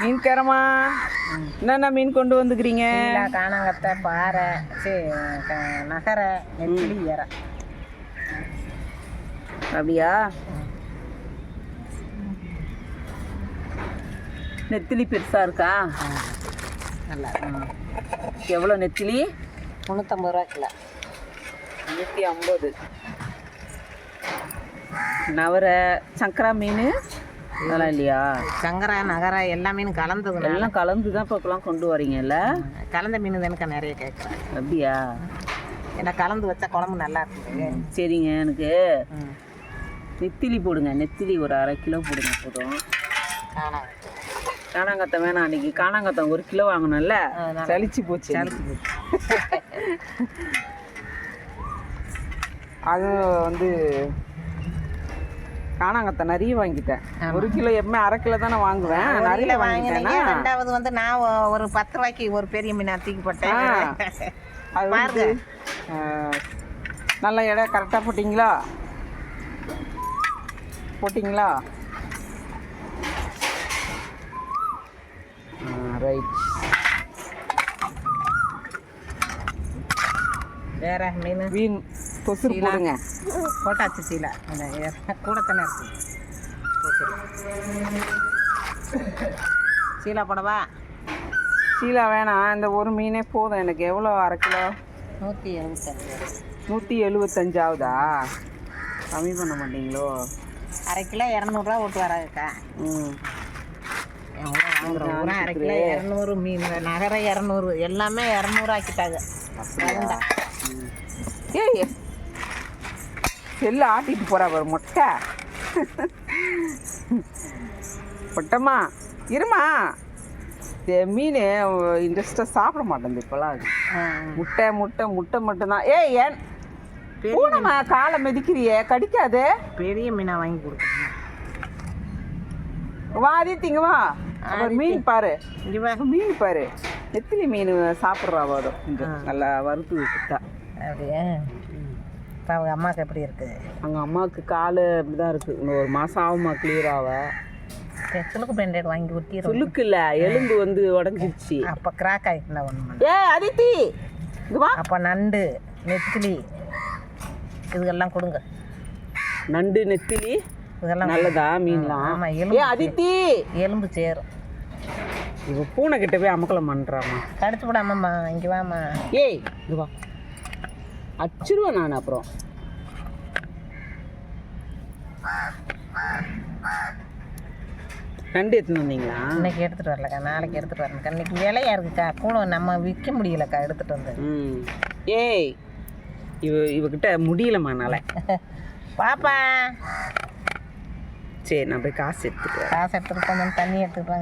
மீன்காரம்மா என்னென்ன மீன் கொண்டு வந்துக்கிறீங்க? காணாங்கத்தை பாறை சரி நகரை நெத்திலி ஏற. அப்படியா? நெத்திலி பெருசா இருக்கா? நல்லா. எவ்வளோ நெத்திலி? முந்நூற்றம்பது ரூபா கிலோ. நூற்றி ஐம்பது. நவரை சங்கரா மீன்? அதெல்லாம் இல்லையா? சங்கரா நகரா எல்லா மீனும் கலந்ததுனால. எல்லாம் கலந்து தான் இப்போக்கெல்லாம் கொண்டு வரீங்கல்ல? கலந்த மீன் தானே நிறைய கேட்குறேன். அப்படியா? ஏன்னா கலந்து வச்சா குழம்பு நல்லா இருக்குது சரிங்க எனக்கு நெத்திலி போடுங்க நெத்திலி ஒரு அரை கிலோ போடுங்க போதும். காணாங்க காணாங்கத்தை வேணாம் அன்னைக்கு காணாங்கத்தை ஒரு கிலோ வாங்கணும்ல. சலிச்சு போச்சு. அது வந்து காணாங்கத்தை நிறைய வாங்கிட்டேன். ஒரு கிலோ எப்பவுமே அரை கிலோ தானே வாங்குவேன். நிறைய வாங்கினீங்க ரெண்டாவது வந்து நான் ஒரு பத்து ரூபாய்க்கு ஒரு பெரிய மீனா தூக்கி போட்டேன். அது வந்து நல்ல இடம் கரெக்டாக போட்டிங்களா? போட்டிங்களா? ரைட் வேற மீன்? மீன் கொசுறு போடுங்க. போட்டாச்சு சீலா. அந்த கூட தானே இருக்கு. போட்டுரு. சீலா போடவா? சீலா வேணாம். இந்த ஒரு மீனே போதும். எனக்கு எவ்வளோ? அரை கிலோ? நூற்றி எழுபத்தஞ்சு நூற்றி எழுபத்தஞ்சு ஆகுதா கம்மி பண்ண மாட்டீங்களோ? அரை கிலோ இரநூறுவா ஓட்டு வராதுக்கா. ம். எவ்வளோ அரை கிலோ இரநூறு மீன் நகர இரநூறு. எல்லாமே இரநூறு ஆக்கிட்டாங்க ஏய் செல்லு ஆட்டிட்டு போறா பாரு மொட்டை. மொட்டம்மா இருமா. மீன் இன்ட்ரெஸ்டாக சாப்பிட மாட்டேன் இப்போலாம் அது முட்டை முட்டை முட்டை மட்டும்தான். ஏய் ஏன்? பூனம்மா காலை மிதிக்கிறியே கடிக்காது. பெரிய மீனாக வாங்கி கொடுக்குறேன் வா ஆதித்திங்க வா. மீன் பாரு. மீன் பாரு. நெத்திலி மீன் சாப்பிட்றா வரும் நல்லா வறுத்து விட்டுட்டா. அப்படியே? இப்போ அவங்க அம்மாவுக்கு எப்படி இருக்குது அவங்க அம்மாவுக்கு கால் அப்படிதான் இருக்கு. இன்னும் ஒரு மாசம் ஆகுமா கிளியர் ஆக சுளுக்கு பெண்டேட் வாங்கி ஊற்றிடும் சுளுக்கு இல்ல எலும்பு வந்து உடஞ்சிருச்சு. அப்போ கிராக் ஆகிட்டுனா ஒன்று ஏ அதித்தி வா. அப்போ நண்டு நெத்திலி இதுகெல்லாம் கொடுங்க. நண்டு நெத்திலி இதெல்லாம் நல்லதா மீன்லாம்? ஆமாம் ஏ எலும்பு அதித்தி. எலும்பு சேரும். இவ பூனை கிட்ட போய் அமக்கலம் பண்றாமா கடிச்சு விடாமம்மா இங்கே வாம்மா. ஏய் இங்க வா. அச்சிருவேன் நான் அப்புறம். நண்டு எடுத்துன்னு வந்தீங்களா? இன்னைக்கு எடுத்துகிட்டு வரலக்கா நாளைக்கு எடுத்துகிட்டு வரணுக்கா இன்னைக்கு விலையா இருக்குக்கா? கூட நம்ம விற்க முடியலக்கா எடுத்துகிட்டு வந்து. ம். ஏய் இவ இவகிட்ட முடியலம்மா என்னால. பாப்பா. சரி நான் போய் காசு எடுத்துட்டு வரேன். காசு எடுத்துகிட்டு போங்க தண்ணி எடுத்துக்கிட்டு வாங்க.